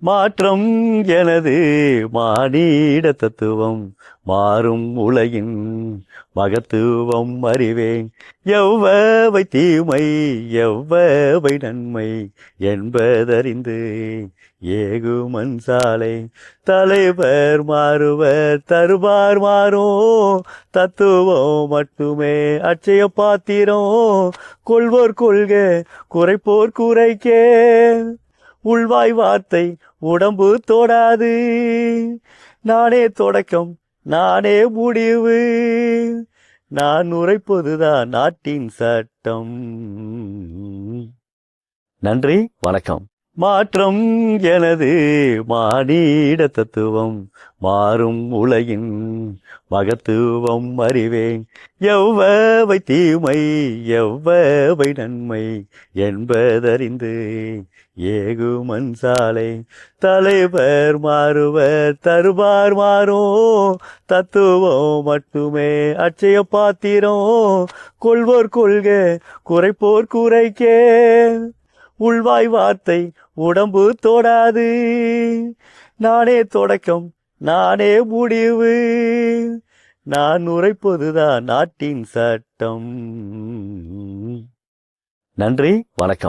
மாற்றம் எனது மானிட தத்துவம் மாறும் உலகின் மகத்துவம் அறிவேன். எவ்வவை தீமை எவ்வவை நன்மை என்பதறிந்து ஏகுமன் சாலை. தலைவர் மாறுவர் தருவார் மாறும் தத்துவம் மட்டுமே அச்சய பாத்திரம் கொள்வோர் கொள்க குறைப்போர் குறைக்கே. உள்வாய் வார்த்தை உடம்பு தொடாது. நானே தொடக்கம் நானே முடிவு. நான் உரைப்பதுதான் நாட்டின் சட்டம். நன்றி வணக்கம். மாற்றம் எனது மானிட தத்துவம் மாறும் உலகின் மகத்துவம் அறிவேன். எவ்வவை தீமை எவ்வவை நன்மை என்பதறிந்து ஏகுமன் சாலை. தலைவர் மாறுவர் தருவார் மாறும் தத்துவம் மட்டுமே அச்சய பாத்திரம் கொள்வோர் கொள்க குறைப்போர் குறைக்கே. உள்வாய் வார்த்தை உடம்பு தொடாது. நானே தொடக்கம் நானே முடிவு. நான் உரைப்பதுதான் நாட்டின் சட்டம். நன்றி வணக்கம்.